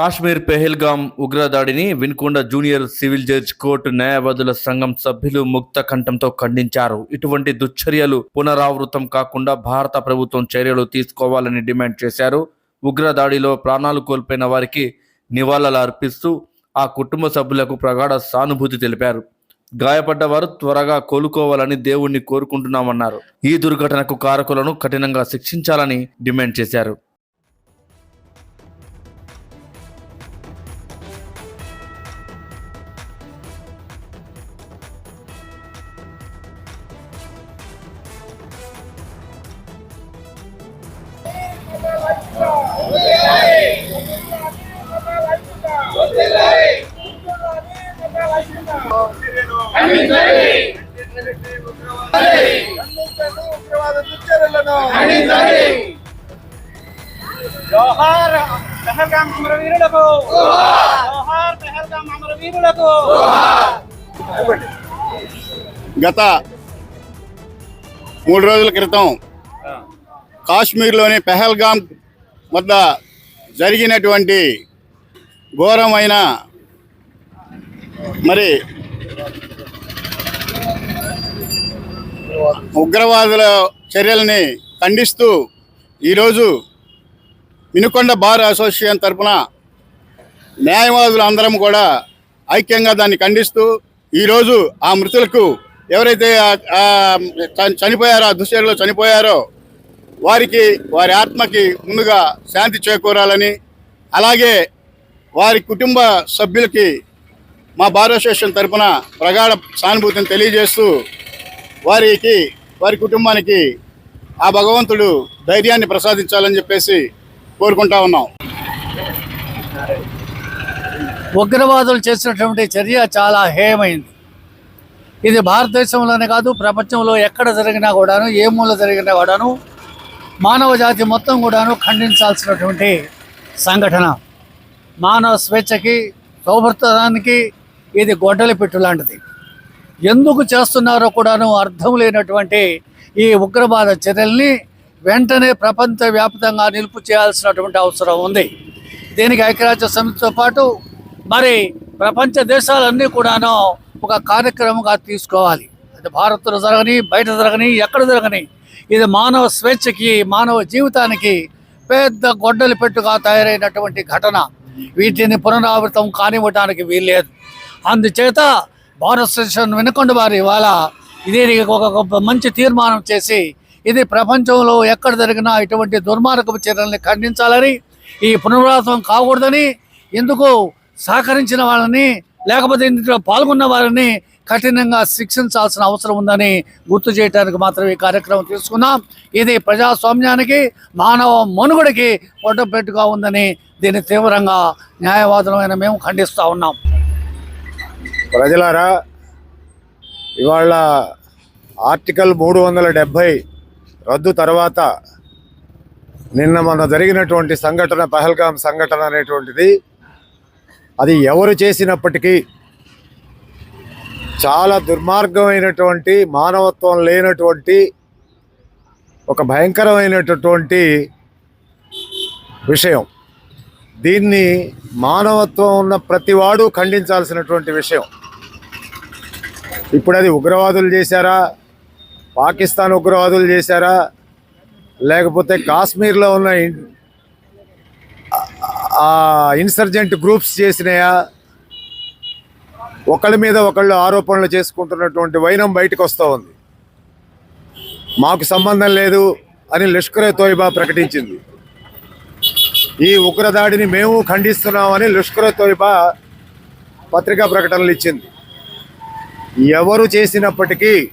Kashmir Pahalgam ఉగ్రదాడిని Vinukonda junior civil judge court న్యాయవాదుల సంఘం సభ్యులు ముక్త కంఠంతో ఖండించారు. ఇటువంటి దుశ్చర్యలు పునరావృతం కాకుండా భారత ప్రభుత్వం చర్యలు తీసుకోవాలని డిమాండ్ చేశారు. ఉగ్రదాడిలో ప్రాణాలు కోల్పోయిన వారికి నివాళులు అర్పిస్తూ ఆ కుటుంబ సభ్యులకు ప్రగాఢ సానుభూతి తెలిపారు. గాయపడ్డవారు త్వరగా కోలుకోవాలని దేవుణ్ణి కోరుకుంటున్నామన్నారు. ఈ దుర్ఘటనకు కారకులను కఠినంగా శిక్షించాలని డిమాండ్ చేశారు. జోహార్ అమరవీరులకు జోహార్ అమరవీరులకు గత మూడు రోజుల క్రితం కాశ్మీర్లోని పెహల్గాం వద్ద జరిగినటువంటి ఘోరమైన మరి ఉగ్రవాదుల చర్యల్ని ఖండిస్తూ ఈరోజు వినుకొండ బార్ అసోసియేషన్ తరపున న్యాయవాదులు అందరం కూడా ఐక్యంగా దాన్ని ఖండిస్తూ ఈరోజు ఆ మృతులకు ఎవరైతే చనిపోయారో ఆ దుశ్చర్యలో చనిపోయారో వారికి వారి ఆత్మకి ముందుగా శాంతి చేకూరాలని అలాగే వారి కుటుంబ సభ్యులకి మా బార్ అసోసియేషన్ తరపున ప్రగాఢ సానుభూతిని తెలియజేస్తూ వారికి వారి కుటుంబానికి ఆ భగవంతుడు ధైర్యాన్ని ప్రసాదించాలని చెప్పేసి కోరుకుంటా ఉన్నాం. ఉగ్రవాదులు చేసినటువంటి చర్య చాలా హేయమైంది. ఇది భారతదేశంలోనే కాదు ప్రపంచంలో ఎక్కడ జరిగినా కూడాను ఏ మూల జరిగినా కూడాను మానవ జాతి మొత్తం కూడాను ఖండించాల్సినటువంటి సంఘటన. మానవ స్వేచ్ఛకి సౌభృత్వానికి ఇది గొడ్డలి పెట్టు లాంటిది. ఎందుకు చేస్తున్నారో కూడాను అర్థం లేనటువంటి ఈ ఉగ్రవాద చర్యల్ని వెంటనే ప్రపంచవ్యాప్తంగా నిలుపు చేయాల్సినటువంటి అవసరం ఉంది. దీనికి ఐక్యరాజ్య సమితితో పాటు మరి ప్రపంచ దేశాలన్నీ కూడాను ఒక కార్యక్రమంగా తీసుకోవాలి. అది భారత్లో జరగని బయట జరగని ఎక్కడ జరగని ఇది మానవ స్వేచ్ఛకి మానవ జీవితానికి పెద్ద గొడ్డలి పెట్టుగా తయారైనటువంటి ఘటన. వీటిని పునరావృతం కానివ్వటానికి వీల్లేదు. అందుచేత భారత స్టేషన్ వినకొండ వారి ఇవాళ ఇది ఒక మంచి తీర్మానం చేసి ఇది ప్రపంచంలో ఎక్కడ జరిగినా ఇటువంటి దుర్మార్గపు చర్యల్ని ఖండించాలని ఈ పునరావృతం కాకూడదని ఎందుకు సహకరించిన వాళ్ళని లేకపోతే ఇందులో పాల్గొన్న వారిని కఠినంగా శిక్షించాల్సిన అవసరం ఉందని గుర్తు చేయడానికి మాత్రం ఈ కార్యక్రమం తీసుకున్నాం. ఇది ప్రజాస్వామ్యానికి మానవ మనుగడికి పొట్టపెట్టుగా ఉందని దీన్ని తీవ్రంగా న్యాయవాదులమైన మేము ఖండిస్తూ ఉన్నాం. ప్రజలారా ఇవాళ ఆర్టికల్ మూడు వందల డెబ్భై రద్దు తర్వాత నిన్న మొన్న జరిగినటువంటి సంఘటన పహల్గాం సంఘటన అనేటువంటిది అది ఎవరు చేసినప్పటికీ చాలా దుర్మార్గమైనటువంటి మానవత్వం లేనటువంటి ఒక భయంకరమైనటువంటి విషయం. దీన్ని మానవత్వం ఉన్న ప్రతివాడు ఖండించాల్సినటువంటి విషయం. ఇప్పుడు అది ఉగ్రవాదులు చేశారా? పాకిస్తాన్ ఉగ్రవాదులు చేశారా? లేకపోతే కాశ్మీర్లో ఉన్న ఆ ఇన్సర్జెంట్ గ్రూప్స్ చేసినాయా? ఒకళ్ళ మీద ఒకళ్ళు ఆరోపణలు చేసుకుంటున్నటువంటి వైనం బయటకు వస్తూ ఉంది. మాకు సంబంధం లేదు అని లష్కరే తోయిబా ప్రకటించింది. ఈ ఉగ్రదాడిని మేము ఖండిస్తున్నామని లష్కరే తోయిబా పత్రికా ప్రకటనలు ఇచ్చింది. ఎవరు చేసినప్పటికీ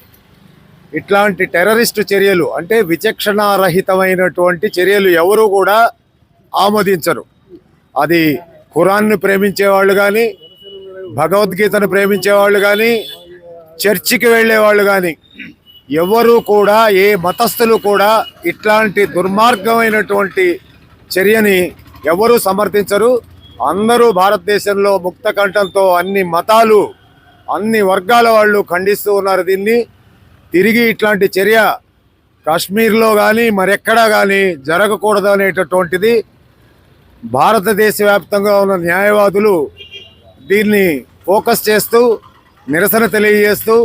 ఇట్లాంటి టెర్రరిస్టు చర్యలు అంటే విచక్షణారహితమైనటువంటి చర్యలు ఎవరు కూడా ఆమోదించరు. అది ఖురాన్ను ప్రేమించే వాళ్ళు కానీ భగవద్గీతను ప్రేమించే వాళ్ళు కానీ చర్చికి వెళ్ళే వాళ్ళు కానీ ఎవరు కూడా ఏ మతస్థులు కూడా ఇట్లాంటి దుర్మార్గమైనటువంటి చర్యని ఎవరు సమర్థించరు. అందరూ భారతదేశంలో ముక్త కంఠంతో అన్ని మతాలు అన్ని వర్గాల వాళ్ళు ఖండిస్తూ ఉన్నారు దీన్ని. తిరిగి ఇట్లాంటి చర్య కాశ్మీర్లో కానీ మరెక్కడా కానీ జరగకూడదు అనేటటువంటిది భారతదేశ వ్యాప్తంగా ఉన్న న్యాయవాదులు దీన్ని ఫోకస్ చేస్తూ నిరసన తెలియజేస్తూ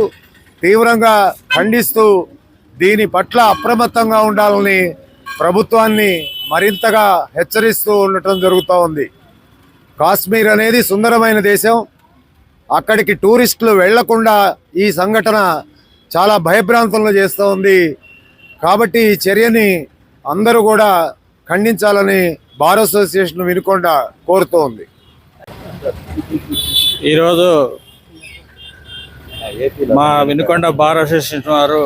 తీవ్రంగా ఖండిస్తూ దీని పట్ల అప్రమత్తంగా ఉండాలని ప్రభుత్వాన్ని మరింతగా హెచ్చరిస్తూ ఉండటం జరుగుతూ ఉంది. కాశ్మీర్ అనేది సుందరమైన దేశం. అక్కడికి టూరిస్టులు వెళ్ళకుండా ఈ సంఘటన చాలా భయభ్రాంతంలో చేస్తూ ఉంది. కాబట్టి ఈ చర్యని అందరూ కూడా ఖండించాలని బార్ అసోసియేషన్ వినుకొండ కోరుతూ ఉంది. ఈరోజు మా వినుకొండ బార్ అసోసియేషన్ వారు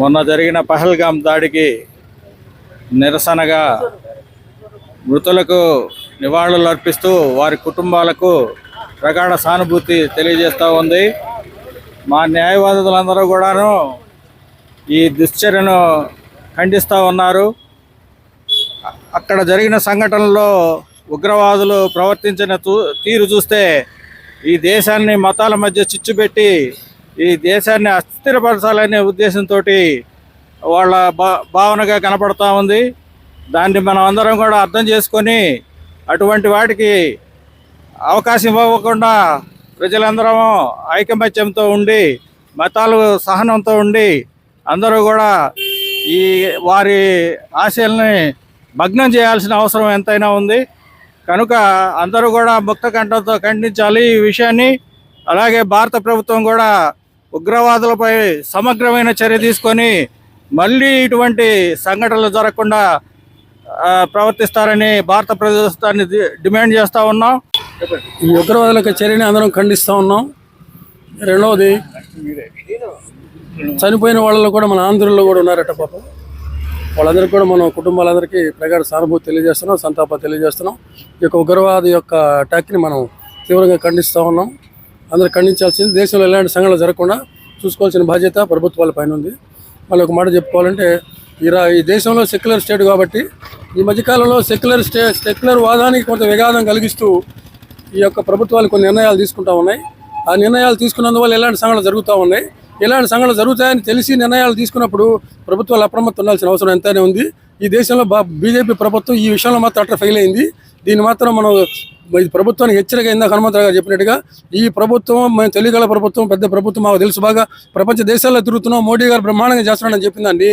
మొన్న జరిగిన పహల్గామ్ దాడికి నిరసనగా మృతులకు నివాళులు అర్పిస్తూ వారి కుటుంబాలకు ప్రగాఢ సానుభూతి తెలియజేస్తూ ఉంది. మా న్యాయవాదులందరూ కూడాను ఈ దుశ్చర్యను ఖండిస్తూ ఉన్నారు. అక్కడ జరిగిన సంఘటనలో ఉగ్రవాదులు ప్రవర్తించిన తూ- తీరు చూస్తే ఈ దేశాన్ని మతాల మధ్య చిచ్చుపెట్టి ఈ దేశాన్ని అస్థిరపరచాలనే ఉద్దేశంతో వాళ్ళ భా భావనగా కనపడతా ఉంది. దాన్ని మనం అందరం కూడా అర్థం చేసుకొని అటువంటి వాటికి అవకాశం ఇవ్వకుండా ప్రజలందరం ఐకమత్యంతో ఉండి మతాలు సహనంతో ఉండి అందరూ కూడా ఈ వారి ఆశయాల్ని భగ్నం చేయాల్సిన అవసరం ఎంతైనా ఉంది. కనుక అందరూ కూడా ముక్త కంఠంతో ఖండించాలి ఈ విషయాన్ని. అలాగే భారత ప్రభుత్వం కూడా ఉగ్రవాదులపై సమగ్రమైన చర్య తీసుకొని మళ్ళీ ఇటువంటి సంఘటనలు జరగకుండా ప్రవర్తిస్తారని భారత ప్రభుత్వాన్ని డిమాండ్ చేస్తూ ఉన్నాం. ఈ ఉగ్రవాదుల యొక్క చర్యని అందరం ఖండిస్తూ ఉన్నాం. రెండవది చనిపోయిన వాళ్ళలో కూడా మన ఆంధ్రుల్లో కూడా ఉన్నారట పాపం. వాళ్ళందరికీ కూడా మనం కుటుంబాలందరికీ ప్రగాఢ సానుభూతి తెలియజేస్తున్నాం సంతాపం తెలియజేస్తున్నాం. ఈ యొక్క ఉగ్రవాది యొక్క అటాక్ని మనం తీవ్రంగా ఖండిస్తూ ఉన్నాం. అందరూ ఖండించాల్సింది దేశంలో ఎలాంటి సంఘటనలు జరగకుండా చూసుకోవాల్సిన బాధ్యత ప్రభుత్వాల పైన ఉంది. మళ్ళీ ఒక మాట చెప్పుకోవాలంటే ఇరా ఈ దేశంలో సెక్యులర్ స్టేట్ కాబట్టి ఈ మధ్యకాలంలో సెక్యులర్ స్టే సెక్యులర్ వాదానికి కొంత విఘాదం కలిగిస్తూ ఈ యొక్క ప్రభుత్వాలు కొన్ని నిర్ణయాలు తీసుకుంటా ఉన్నాయి. ఆ నిర్ణయాలు తీసుకున్నందువల్ల ఎలాంటి సంఘటనలు జరుగుతూ ఉన్నాయి. ఇలాంటి సంఘటనలు జరుగుతాయని తెలిసి నిర్ణయాలు తీసుకున్నప్పుడు ప్రభుత్వాలు అప్రమత్తం ఉండాల్సిన అవసరం ఎంతైనా ఉంది. ఈ దేశంలో బీజేపీ ప్రభుత్వం ఈ విషయంలో మాత్రం అట్లా ఫెయిల్ అయింది. దీన్ని మాత్రం మనం ఇది ప్రభుత్వానికి హెచ్చరిక ఇందాక హనుమంతరావు గారు చెప్పినట్టుగా ఈ ప్రభుత్వం మేము తెలియగల ప్రభుత్వం పెద్ద ప్రభుత్వం మాకు తెలుసు బాగా. ప్రపంచ దేశాల్లో తిరుగుతున్నాం మోడీ గారు బ్రహ్మాండంగా చేస్తున్నాడని చెప్పిందండి.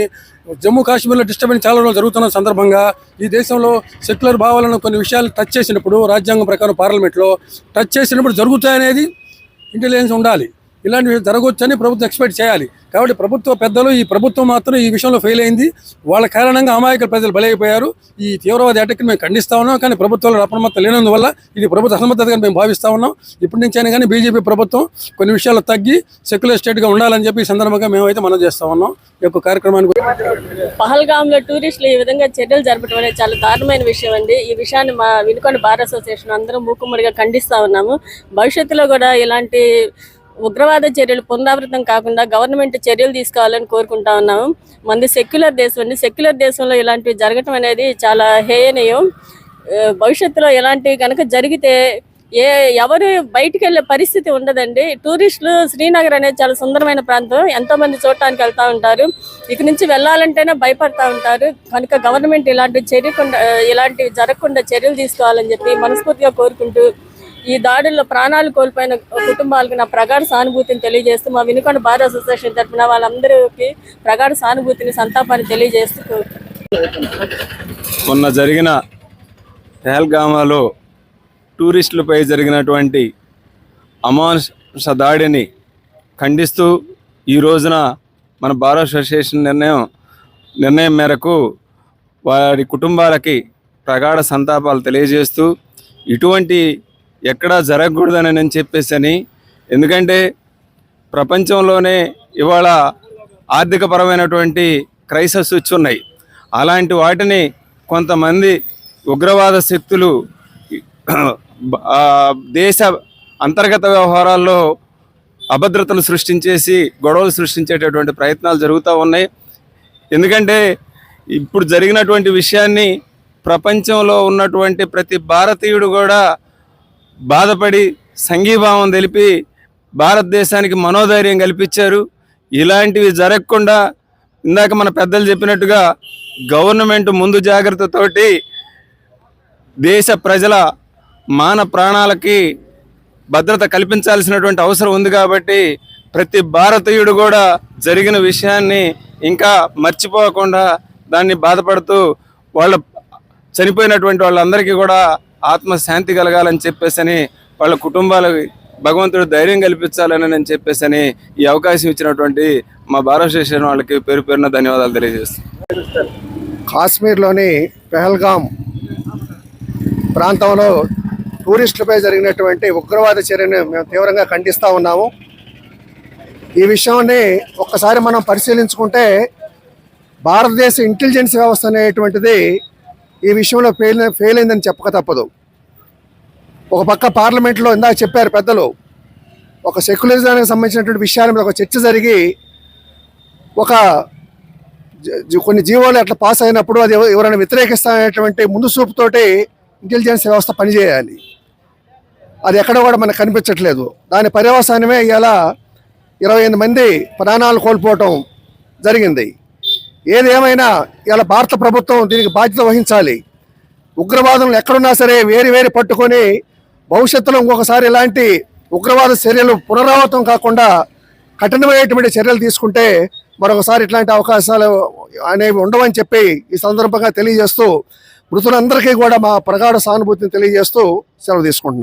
జమ్మూ కాశ్మీర్లో డిస్టర్బెన్స్ చాలా రోజులు జరుగుతున్న సందర్భంగా ఈ దేశంలో సెక్యులర్ భావాలను కొన్ని విషయాలు టచ్ చేసినప్పుడు రాజ్యాంగం ప్రకారం పార్లమెంట్లో టచ్ చేసినప్పుడు జరుగుతాయనేది ఇంటెలిజెన్స్ ఉండాలి. ఇలాంటివి జరగవచ్చని ప్రభుత్వం ఎక్స్పెక్ట్ చేయాలి. కాబట్టి ప్రభుత్వ పెద్దలు ఈ ప్రభుత్వం మాత్రం ఈ విషయంలో ఫెయిల్ అయింది. వాళ్ళ కారణంగా అమాయకులు ప్రజలు బలైపోయారు. ఈ తీవ్రవాద అటాక్ని మేము ఖండిస్తా ఉన్నాం. కానీ ప్రభుత్వంలో అప్రమత్తం లేనందువల్ల ఇది ప్రభుత్వ అసమర్థతగా మేము భావిస్తా ఉన్నాం. ఇప్పటి నుంచైనా కానీ బీజేపీ ప్రభుత్వం కొన్ని విషయాలు తగ్గి సెక్యులర్ స్టేట్గా ఉండాలని చెప్పి ఈ సందర్భంగా మేమైతే మనం చేస్తా ఉన్నాం. ఈ యొక్క కార్యక్రమానికి పహల్గాంలో టూరిస్టులు ఈ విధంగా చర్యలు జరపడం అనేది చాలా దారుణమైన విషయం అండి. ఈ విషయాన్ని మా వినుకొండ బార్ అసోసియేషన్ అందరం మూకుమ్మడిగా ఖండిస్తా ఉన్నాము. భవిష్యత్తులో కూడా ఇలాంటి ఉగ్రవాద చర్యలు పునరావృతం కాకుండా గవర్నమెంట్ చర్యలు తీసుకోవాలని కోరుకుంటా ఉన్నాము. మంది సెక్యులర్ దేశం అండి సెక్యులర్ దేశంలో ఇలాంటివి జరగటం అనేది చాలా హేయనీయం. భవిష్యత్తులో ఇలాంటివి కనుక జరిగితే ఏ ఎవరు బయటికి వెళ్ళే పరిస్థితి ఉండదండి. టూరిస్టులు శ్రీనగర్ అనేది చాలా సుందరమైన ప్రాంతం. ఎంతో మంది చూడటానికి వెళ్తా ఉంటారు. ఇక నుంచి వెళ్ళాలంటేనే భయపడతా ఉంటారు. కనుక గవర్నమెంట్ ఇలాంటి చర్యకుండా ఇలాంటివి జరగకుండా చర్యలు తీసుకోవాలని చెప్పి మనస్ఫూర్తిగా కోరుకుంటూ ఈ దాడుల్లో ప్రాణాలు కోల్పోయిన కుటుంబాలకు నా ప్రగాఢ సానుభూతిని తెలియజేస్తూ మా వినుకొండ బార్ అసోసియేషన్ తరఫున వాళ్ళందరికీ ప్రగాఢ సానుభూతిని సంతాపాన్ని తెలియజేస్తూ మొన్న జరిగిన పెహల్గామాలో టూరిస్టులపై జరిగినటువంటి అమానుష దాడిని ఖండిస్తూ ఈ రోజున మన బార్ అసోసియేషన్ నిర్ణయం నిర్ణయం మేరకు వారి కుటుంబాలకి ప్రగాఢ సంతాపాలు తెలియజేస్తూ ఇటువంటి ఎక్కడా జరగకూడదని నేను చెప్పేసి అని ఎందుకంటే ప్రపంచంలోనే ఇవాళ ఆర్థికపరమైనటువంటి క్రైసస్ వచ్చున్నాయి. అలాంటి వాటిని కొంతమంది ఉగ్రవాద శక్తులు దేశ అంతర్గత వ్యవహారాల్లో అభద్రతలు సృష్టించేసి గొడవలు సృష్టించేటటువంటి ప్రయత్నాలు జరుగుతూ ఉన్నాయి. ఎందుకంటే ఇప్పుడు జరిగినటువంటి విషయాన్ని ప్రపంచంలో ఉన్నటువంటి ప్రతి భారతీయుడు కూడా బాధపడి సంఘీభావం తెలిపి భారతదేశానికి మనోధైర్యం కల్పించారు. ఇలాంటివి జరగకుండా ఇందాక మన పెద్దలు చెప్పినట్టుగా గవర్నమెంట్ ముందు జాగ్రత్తతోటి దేశ ప్రజల మాన ప్రాణాలకి భద్రత కల్పించాల్సినటువంటి అవసరం ఉంది కాబట్టి ప్రతి భారతీయుడు కూడా జరిగిన విషయాన్ని ఇంకా మర్చిపోకుండా దాన్ని బాధపడుతూ వాళ్ళ చనిపోయినటువంటి వాళ్ళందరికీ కూడా ఆత్మశాంతి కలగాలని చెప్పేసి వాళ్ళ కుటుంబాలకి భగవంతుడు ధైర్యం కల్పించాలని నేను చెప్పేసి ఈ అవకాశం ఇచ్చినటువంటి మా భారత వాళ్ళకి పేరు పేరున ధన్యవాదాలు తెలియజేస్తాను కాశ్మీర్లోని పెహల్గాం ప్రాంతంలో టూరిస్టులపై జరిగినటువంటి ఉగ్రవాద చర్యను మేము తీవ్రంగా ఖండిస్తూ ఉన్నాము. ఈ విషయాన్ని ఒక్కసారి మనం పరిశీలించుకుంటే భారతదేశ ఇంటెలిజెన్స్ వ్యవస్థ అనేటువంటిది ఈ విషయంలో ఫెయిల్ ఫెయిల్ అయిందని చెప్పక తప్పదు. ఒక పక్క పార్లమెంట్లో ఇందాక చెప్పారు పెద్దలు ఒక సెక్యులరిజానికి సంబంధించినటువంటి విషయాల మీద ఒక చర్చ జరిగి ఒక కొన్ని జీవోలు అట్లా పాస్ అయినప్పుడు అది ఎవ- ఎవరైనా వ్యతిరేకిస్తాననేటువంటి ముందు చూపుతోటి ఇంటెలిజెన్స్ వ్యవస్థ పనిచేయాలి. అది ఎక్కడ కూడా మనకు కనిపించట్లేదు. దాని పర్యవసానమే ఇలా ఇరవై ఎనిమిది మంది ప్రాణాలు కోల్పోవటం జరిగింది. ఏది ఏమైనా ఇలా భారత ప్రభుత్వం దీనికి బాధ్యత వహించాలి. ఉగ్రవాదులను ఎక్కడున్నా సరే వేరు వేరు పట్టుకొని భవిష్యత్తులో ఇంకొకసారి ఇలాంటి ఉగ్రవాద చర్యలు పునరావృతం కాకుండా కఠినమైనటువంటి చర్యలు తీసుకుంటే మరొకసారి ఇట్లాంటి అవకాశాలు అనేవి ఉండవని చెప్పి ఈ సందర్భంగా తెలియజేస్తూ మృతులందరికీ కూడా మా ప్రగాఢ సానుభూతిని తెలియజేస్తూ సెలవు తీసుకుంటున్నాను